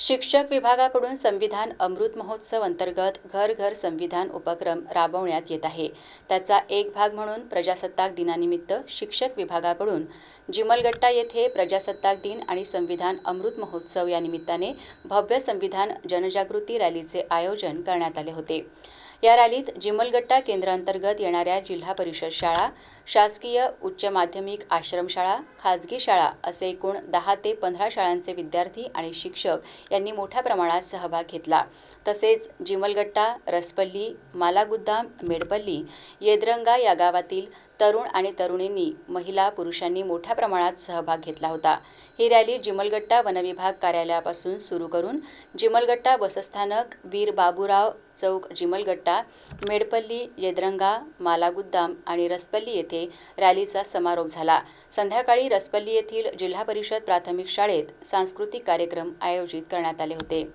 शिक्षक विभागाकडून संविधान अमृत महोत्सव अंतर्गत घर घर संविधान उपक्रम राबवण्यात येत आहे. त्याचा एक भाग म्हणून प्रजासत्ताक दिनानिमित्त शिक्षक विभागाकडून जिमलगट्टा येथे प्रजासत्ताक दिन आणि संविधान अमृत महोत्सव या निमित्ताने भव्य संविधान जनजागृती रॅलीचे आयोजन करण्यात आले होते. या रॅलीत जिमलगट्टा केंद्रांतर्गत येणाऱ्या जिल्हा परिषद शाळा शासकीय उच्च माध्यमिक आश्रमशाळा खाजगी शाळा असे एकूण दहा ते पंधरा शाळांचे विद्यार्थी आणि शिक्षक यांनी मोठ्या प्रमाणात सहभाग घेतला. तसेच जिमलगट्टा रसपल्ली मालागुद्दाम मेडपल्ली येदरंगा या गावातील तरुण आणि तरुणींनी महिला पुरुषांनी मोठ्या प्रमाणात सहभाग घेतला होता. ही रॅली जिमलगट्टा वनविभाग कार्यालयापासून सुरू करून जिमलगट्टा बसस्थानक वीर बाबूराव चौक जिमलगट्टा मेडपल्ली येदरंगा मालागुद्दाम आणि रसपल्ली येथे रॅलीचा समारोप झाला. संध्याकाळी रसपल्ली येथील जिल्हा परिषद प्राथमिक शाळेत सांस्कृतिक कार्यक्रम आयोजित करण्यात आले होते.